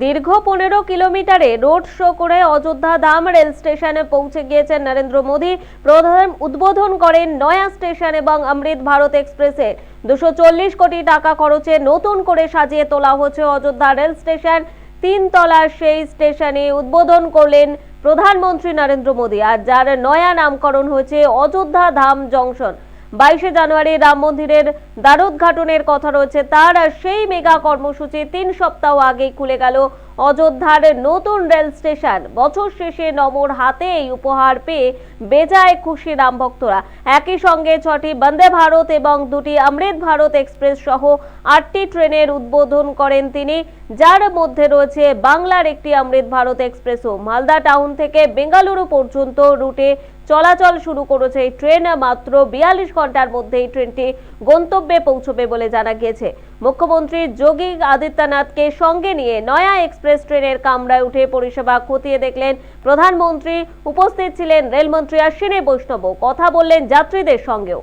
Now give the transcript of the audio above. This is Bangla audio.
দীর্ঘ পনেরো কিলোমিটারে রোড শো করে অযোধ্যা ধাম রেল স্টেশনে পৌঁছে গিয়েছেন নরেন্দ্র মোদী। প্রধান উদ্বোধন করেন নয়া স্টেশন এবং অমৃত ভারত এক্সপ্রেসে। দুশো চল্লিশ কোটি টাকা খরচে নতুন করে সাজিয়ে তোলা হচ্ছে অযোধ্যা রেল স্টেশন। তিন তলার সেই স্টেশনে উদ্বোধন করলেন প্রধানমন্ত্রী নরেন্দ্র মোদী। আর যার নয়া নামকরণ হয়েছে অযোধ্যা ধাম জংশন। বাইশে জানুয়ারি রাম মন্দিরের দ্বারোদ্ঘাটনের কথা রয়েছে তার সেই মেগা কর্মসূচি তিন সপ্তাহ আগে খুলে গেল অযোধ্যার নতুন রেল স্টেশন। বছর শেষে নমর হাতে এই উপহার পেয়ে বেজায় খুশি রাম ভক্তরা। একই সঙ্গে ছটি বন্দে ভারত এবং দুটি অমৃত ভারত এক্সপ্রেস সহ আটটি ট্রেনের উদ্বোধন করেন তিনি। যার মধ্যে রয়েছে বাংলার একটি অমৃত ভারত এক্সপ্রেসও। মালদা টাউন থেকে বেঙ্গালুরু পর্যন্ত রুটে চলাচল শুরু করেছে এই ট্রেন। মাত্র বিয়াল্লিশ ঘণ্টার মধ্যে এই ট্রেনটি গন্তব্যে পৌঁছবে বলে জানা গিয়েছে। মুখ্যমন্ত্রী যোগী আদিত্যনাথকে সঙ্গে নিয়ে নয়া এক্সপ্রেস ট্রেনের কামরায় উঠে পরিষেবা খতিয়ে দেখলেন প্রধানমন্ত্রী। উপস্থিত ছিলেন রেলমন্ত্রী অশ্বিনী বৈষ্ণব। কথা বললেন যাত্রীদের সঙ্গেও।